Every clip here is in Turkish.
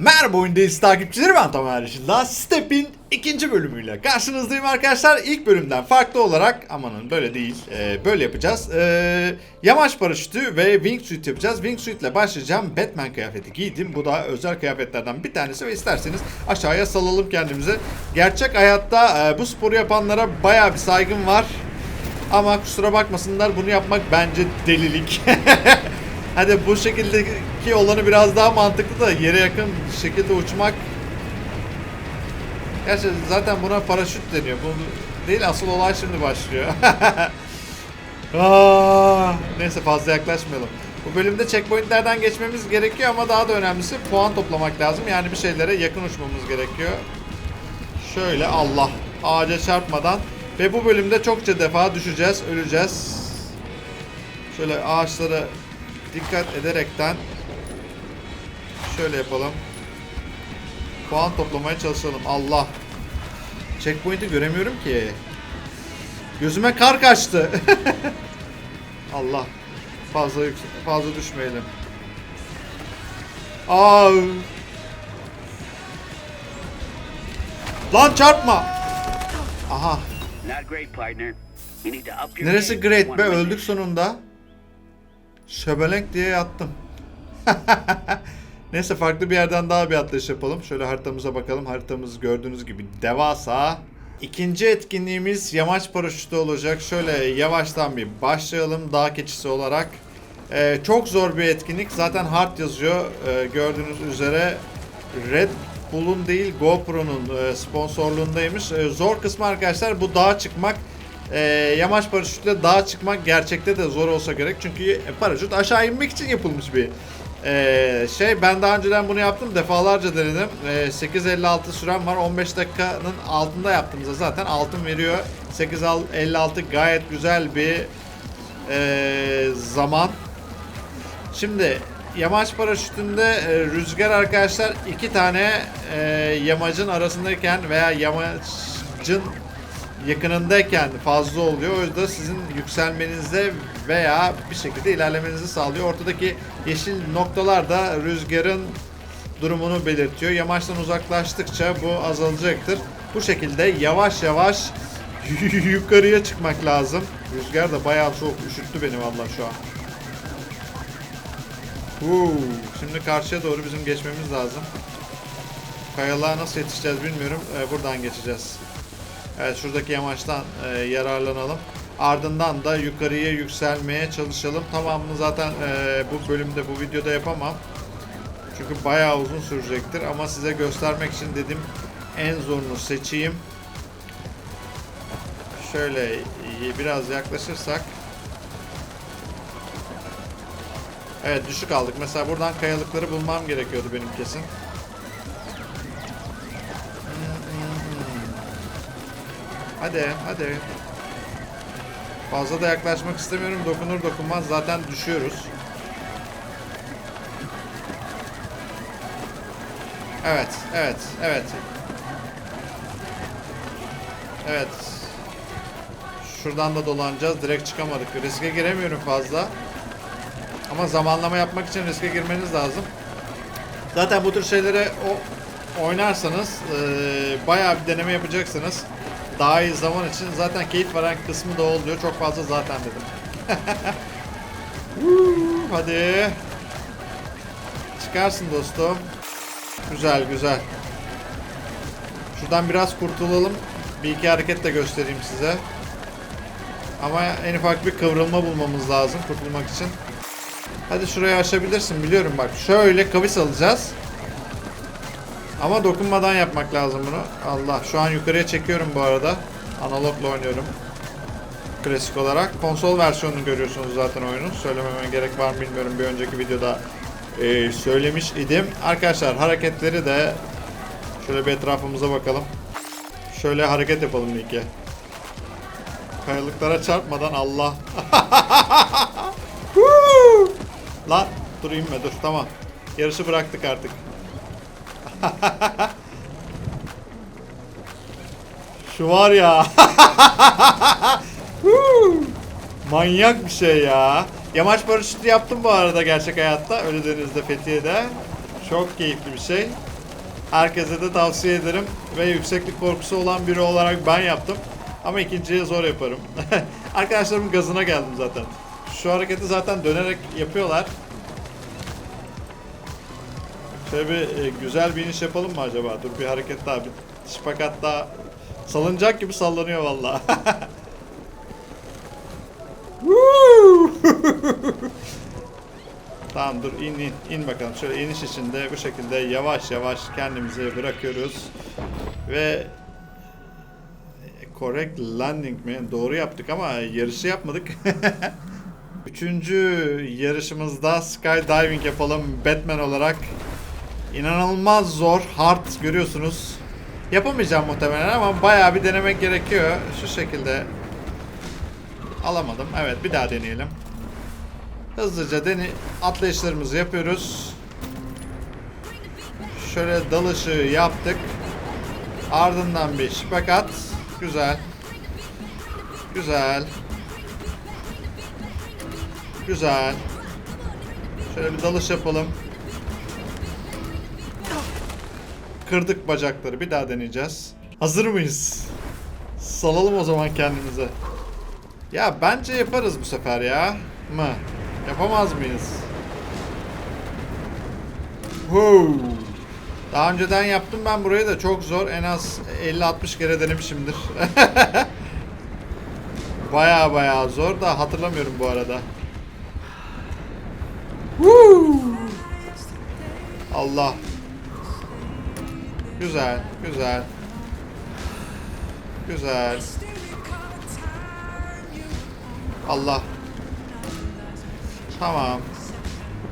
Merhaba oyundayız takipçileri ben Tamer Işıl'da Step'in ikinci bölümüyle karşınızdayım arkadaşlar. İlk bölümden farklı olarak amanın böyle değil e, böyle yapacağız. E, yamaç paraşütü ve wingsuit yapacağız. Wingsuit ile başlayacağım. Batman kıyafeti giydim. Bu da özel kıyafetlerden bir tanesi ve isterseniz aşağıya salalım kendimizi. Gerçek hayatta e, bu sporu yapanlara baya bir saygım var. Ama kusura bakmasınlar bunu yapmak bence delilik. Hadi bu şekildeki olanı biraz daha mantıklı da yere yakın şekilde uçmak. Gerçi zaten buna paraşüt deniyor. Bu değil asıl olay şimdi başlıyor. Aa, neyse fazla yaklaşmayalım. Bu bölümde checkpointlerden geçmemiz gerekiyor ama daha da önemlisi puan toplamak lazım. Yani bir şeylere yakın uçmamız gerekiyor. Şöyle Allah ağaca çarpmadan ve bu bölümde çokça defa düşeceğiz, öleceğiz. Şöyle ağaçlara dikkat ederekten şöyle yapalım. Puan toplamaya çalışalım. Allah. Checkpoint'i göremiyorum ki. Gözüme kar kaçtı. Allah. Fazla yüksek, fazla düşmeyelim. Aa. Lan çarpma. Aha. Neresi great be öldük sonunda. Şöbelenk diye yattım. Neyse farklı bir yerden daha bir atlayış yapalım. Şöyle haritamıza bakalım. Haritamız gördüğünüz gibi devasa. İkinci etkinliğimiz yamaç paraşütü olacak. Şöyle yavaştan bir başlayalım dağ keçisi olarak. Ee, çok zor bir etkinlik. Zaten hard yazıyor. Ee, gördüğünüz üzere Red Bull'un değil GoPro'nun e, sponsorluğundaymış. E, zor kısmı arkadaşlar bu dağa çıkmak. E, yamaç paraşütle dağa çıkmak gerçekte de zor olsa gerek. Çünkü paraşüt aşağı inmek için yapılmış bir e, şey. Ben daha önceden bunu yaptım. Defalarca denedim. E, 8.56 sürem var. 15 dakikanın altında yaptığımızda zaten altın veriyor. 8.56 gayet güzel bir e, zaman. Şimdi yamaç paraşütünde e, rüzgar arkadaşlar iki tane e, yamacın arasındayken veya yamacın yakınındayken fazla oluyor. O yüzden sizin yükselmenize veya bir şekilde ilerlemenizi sağlıyor. Ortadaki yeşil noktalar da rüzgarın durumunu belirtiyor. Yamaçtan uzaklaştıkça bu azalacaktır. Bu şekilde yavaş yavaş yukarıya çıkmak lazım. Rüzgar da bayağı soğuk üşüttü beni vallahi şu an. Huu, şimdi karşıya doğru bizim geçmemiz lazım. Kayalığa nasıl yetişeceğiz bilmiyorum. Ee, buradan geçeceğiz. Evet şuradaki yamaçtan e, yararlanalım. Ardından da yukarıya yükselmeye çalışalım. Tamamını zaten e, bu bölümde bu videoda yapamam. Çünkü bayağı uzun sürecektir ama size göstermek için dedim en zorunu seçeyim. Şöyle biraz yaklaşırsak Evet düşük aldık. Mesela buradan kayalıkları bulmam gerekiyordu benim kesin. Hadi hadi. Fazla da yaklaşmak istemiyorum. Dokunur dokunmaz zaten düşüyoruz. Evet, evet, evet. Evet. Şuradan da dolanacağız. Direkt çıkamadık. Riske giremiyorum fazla. Ama zamanlama yapmak için riske girmeniz lazım. Zaten bu tür şeylere o oynarsanız e, bayağı bir deneme yapacaksınız. Daha iyi zaman için zaten keyif veren kısmı da oluyor. Çok fazla zaten dedim. Hadi. Çıkarsın dostum. Güzel güzel. Şuradan biraz kurtulalım. Bir iki hareket de göstereyim size. Ama en ufak bir kıvrılma bulmamız lazım kurtulmak için. Hadi şurayı aşabilirsin biliyorum bak. Şöyle kavis alacağız. Ama dokunmadan yapmak lazım bunu. Allah şu an yukarıya çekiyorum bu arada. Analogla oynuyorum. Klasik olarak. Konsol versiyonunu görüyorsunuz zaten oyunun. Söylememe gerek var mı bilmiyorum. Bir önceki videoda e, söylemiş idim. Arkadaşlar hareketleri de şöyle bir etrafımıza bakalım. Şöyle hareket yapalım iki. Kayalıklara çarpmadan Allah. Lan dur inme dur tamam. Yarışı bıraktık artık. Şu var ya. Manyak bir şey ya. Yamaç paraşütü yaptım bu arada gerçek hayatta. Ölüdeniz'de Fethiye'de. Çok keyifli bir şey. Herkese de tavsiye ederim. Ve yükseklik korkusu olan biri olarak ben yaptım. Ama ikinciye zor yaparım. Arkadaşlarımın gazına geldim zaten. Şu hareketi zaten dönerek yapıyorlar. Şöyle bir e, güzel bir iniş yapalım mı acaba? Dur bir hareket daha, bir şipakat daha. Salıncak gibi sallanıyor valla. Tamam dur in in in bakalım. Şöyle iniş içinde bu şekilde yavaş yavaş kendimizi bırakıyoruz. Ve correct landing mi? Doğru yaptık ama yarışı yapmadık. Üçüncü yarışımızda skydiving yapalım Batman olarak. İnanılmaz zor, hard görüyorsunuz. Yapamayacağım muhtemelen ama bayağı bir denemek gerekiyor. Şu şekilde alamadım. Evet bir daha deneyelim. Hızlıca deni atlayışlarımızı yapıyoruz. Şöyle dalışı yaptık. Ardından bir şipakat. Güzel. Güzel. Güzel. Şöyle bir dalış yapalım. Kırdık bacakları. Bir daha deneyeceğiz. Hazır mıyız? Salalım o zaman kendimize. Ya bence yaparız bu sefer ya. Mı? Yapamaz mıyız? Wow. Daha önceden yaptım ben burayı da çok zor. En az 50-60 kere denemişimdir. baya baya zor da hatırlamıyorum bu arada. Woo! Allah. Güzel, güzel. Güzel. Allah. Tamam.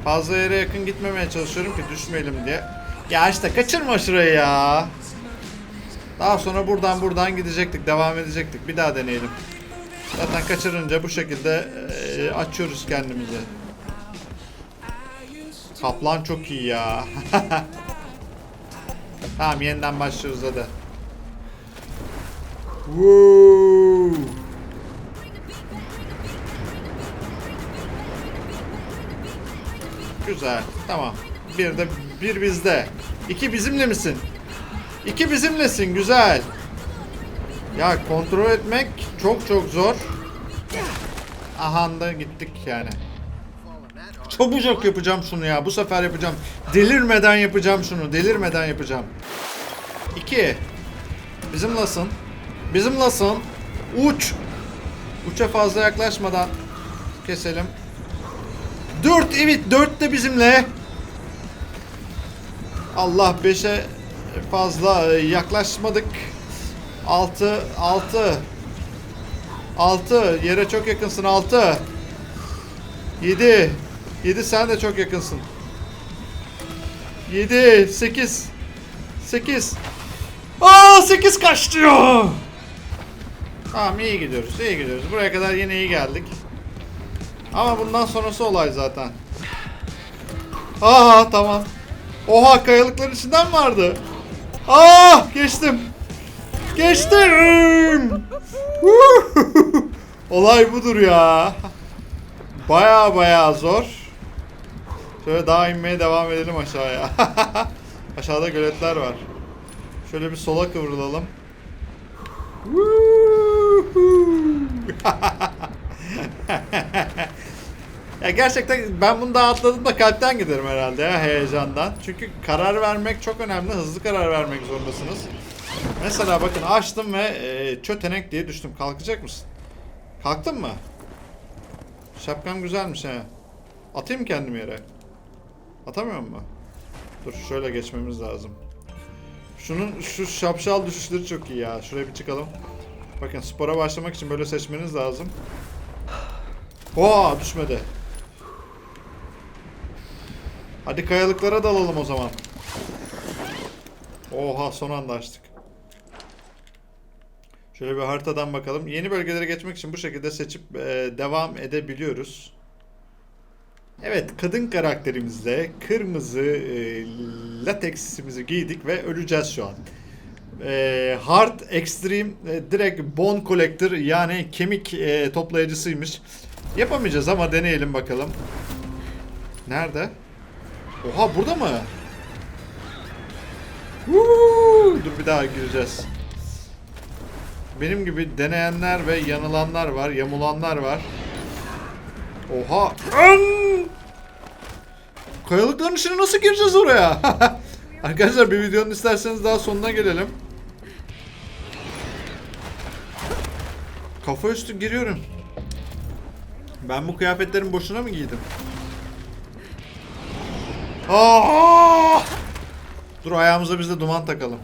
Fazla yere yakın gitmemeye çalışıyorum ki düşmeyelim diye. Ya işte kaçırma şurayı ya. Daha sonra buradan buradan gidecektik, devam edecektik. Bir daha deneyelim. Zaten kaçırınca bu şekilde eee, açıyoruz kendimizi. Kaplan çok iyi ya. tamam yeniden başlıyoruz hadi. Woo! Güzel. Tamam. Bir de bir bizde. İki bizimle misin? İki bizimlesin. Güzel. Ya kontrol etmek çok çok zor. Aha da gittik yani. Çabucak yapacağım şunu ya. Bu sefer yapacağım. Delirmeden yapacağım şunu. Delirmeden yapacağım. İki. Bizimlasın. Bizimlasın. Uç. Uça fazla yaklaşmadan keselim. 4 evet 4 de bizimle. Allah 5'e fazla yaklaşmadık. 6 6 6 yere çok yakınsın 6 7 7 sen de çok yakınsın. 7 8 8 Aa 8 kaç diyor. Tamam iyi gidiyoruz iyi gidiyoruz. Buraya kadar yine iyi geldik. Ama bundan sonrası olay zaten. Aa tamam. Oha kayalıkların içinden vardı. Aa geçtim. Geçtim. olay budur ya. Baya baya zor. Şöyle daha inmeye devam edelim aşağıya. Aşağıda göletler var. Şöyle bir sola kıvrılalım. Ya gerçekten ben bunu daha atladığımda kalpten giderim herhalde ya heyecandan. Çünkü karar vermek çok önemli. Hızlı karar vermek zorundasınız. Mesela bakın açtım ve e, çötenek diye düştüm. Kalkacak mısın? Kalktın mı? Şapkan güzelmiş he. Atayım kendimi yere? Atamıyor mu? Dur şöyle geçmemiz lazım. Şunun şu şapşal düşüşleri çok iyi ya. Şuraya bir çıkalım. Bakın spora başlamak için böyle seçmeniz lazım. Oha düşmedi. Hadi kayalıklara dalalım o zaman. Oha son anda açtık. Şöyle bir haritadan bakalım. Yeni bölgelere geçmek için bu şekilde seçip e, devam edebiliyoruz. Evet kadın karakterimizle kırmızı e, lateksimizi giydik ve öleceğiz şu an. E, hard Extreme e, direkt Bone Collector yani kemik e, toplayıcısıymış. Yapamayacağız ama deneyelim bakalım. Nerede? Oha burada mı? dur bir daha gireceğiz. Benim gibi deneyenler ve yanılanlar var, yamulanlar var. Oha! An! Kayalıkların içine nasıl gireceğiz oraya? Arkadaşlar bir videonun isterseniz daha sonuna gelelim. Kafa üstü giriyorum. Ben bu kıyafetlerin boşuna mı giydim? Aa! Dur ayağımıza biz de duman takalım.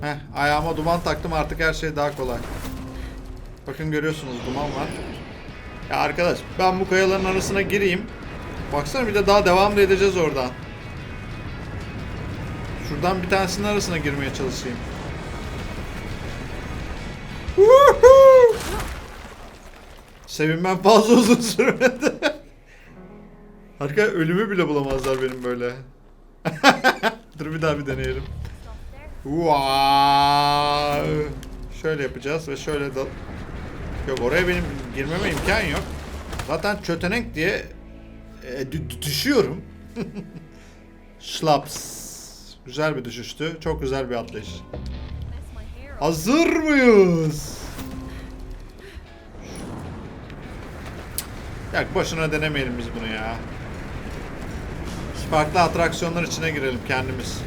Heh, ayağıma duman taktım artık her şey daha kolay. Bakın görüyorsunuz duman var. Ya arkadaş ben bu kayaların arasına gireyim. Baksana bir de daha devam da edeceğiz oradan. Şuradan bir tanesinin arasına girmeye çalışayım. Sevinmem fazla uzun sürmedi. Arka ölümü bile bulamazlar benim böyle. Dur bir daha bir deneyelim. Wow. Şöyle yapacağız ve şöyle da... Yok oraya benim girmeme imkan yok. Zaten çötenek diye e, dü- dü- düşüyorum. Schlaps. Güzel bir düşüştü. Çok güzel bir atlayış. Hazır mıyız? Ya boşuna denemeyelim biz bunu ya. Farklı atraksiyonlar içine girelim kendimiz.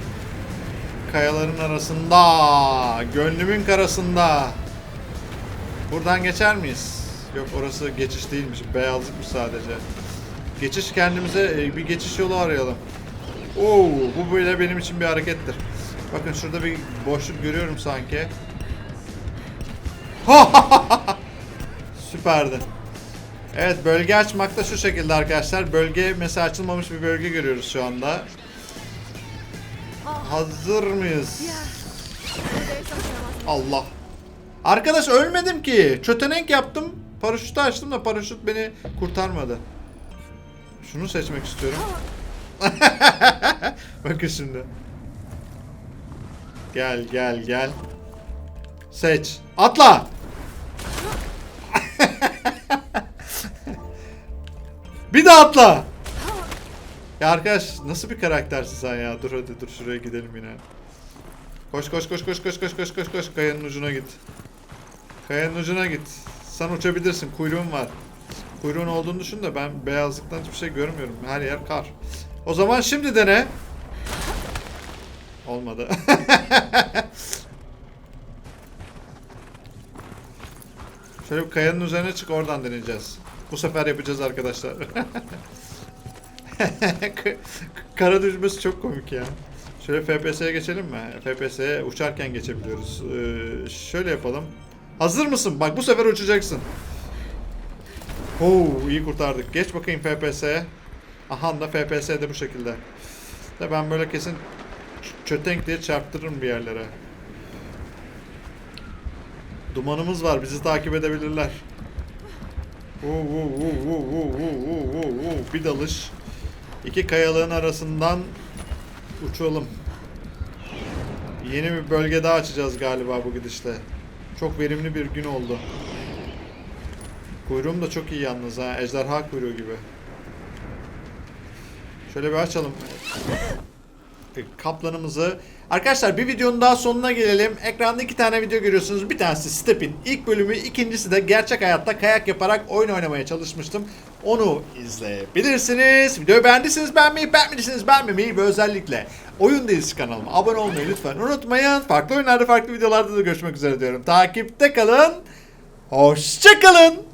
Kayaların arasında, gönlümün karasında. Buradan geçer miyiz? Yok orası geçiş değilmiş, beyazlıkmış sadece. Geçiş kendimize e, bir geçiş yolu arayalım. Oo, bu böyle benim için bir harekettir. Bakın şurada bir boşluk görüyorum sanki. Süperdi. Evet bölge açmak da şu şekilde arkadaşlar. Bölge mesela açılmamış bir bölge görüyoruz şu anda. Hazır mıyız? Allah. Arkadaş ölmedim ki. Çötenek yaptım. Paraşütü açtım da paraşüt beni kurtarmadı. Şunu seçmek istiyorum. Bakın şimdi. Gel gel gel. Seç. Atla. bir daha atla. Ya arkadaş nasıl bir karaktersin sen ya? Dur hadi dur şuraya gidelim yine. Koş koş koş koş koş koş koş koş koş kayanın ucuna git. Kayanın ucuna git. Sen uçabilirsin. Kuyruğun var. Kuyruğun olduğunu düşün de ben beyazlıktan hiçbir şey görmüyorum. Her yer kar. O zaman şimdi dene. Olmadı. Şöyle bir kayanın üzerine çık oradan deneyeceğiz. Bu sefer yapacağız arkadaşlar. Kara düşmesi çok komik ya. Şöyle FPS'ye geçelim mi? FPS'ye uçarken geçebiliyoruz. Ee, şöyle yapalım. Hazır mısın? Bak bu sefer uçacaksın. Oo iyi kurtardık. Geç bakayım FPS. Aha da FPS de bu şekilde. De ben böyle kesin çötenk diye çarptırırım bir yerlere. Dumanımız var. Bizi takip edebilirler. Oo, oo, oo, oo, oo, oo, oo. Bir dalış. İki kayalığın arasından uçalım. Yeni bir bölge daha açacağız galiba bu gidişle. Çok verimli bir gün oldu. Kuyruğum da çok iyi yalnız ha. Ejderha kuyruğu gibi. Şöyle bir açalım. Kaplanımızı. Arkadaşlar bir videonun daha sonuna gelelim. Ekranda iki tane video görüyorsunuz. Bir tanesi Step'in ilk bölümü. ikincisi de gerçek hayatta kayak yaparak oyun oynamaya çalışmıştım. Onu izleyebilirsiniz. Videoyu beğendiyseniz beğenmeyi, beğenmediyseniz beğenmemeyi ve özellikle Oyun Delisi kanalıma abone olmayı lütfen unutmayın. Farklı oyunlarda farklı videolarda da görüşmek üzere diyorum. Takipte kalın. Hoşçakalın.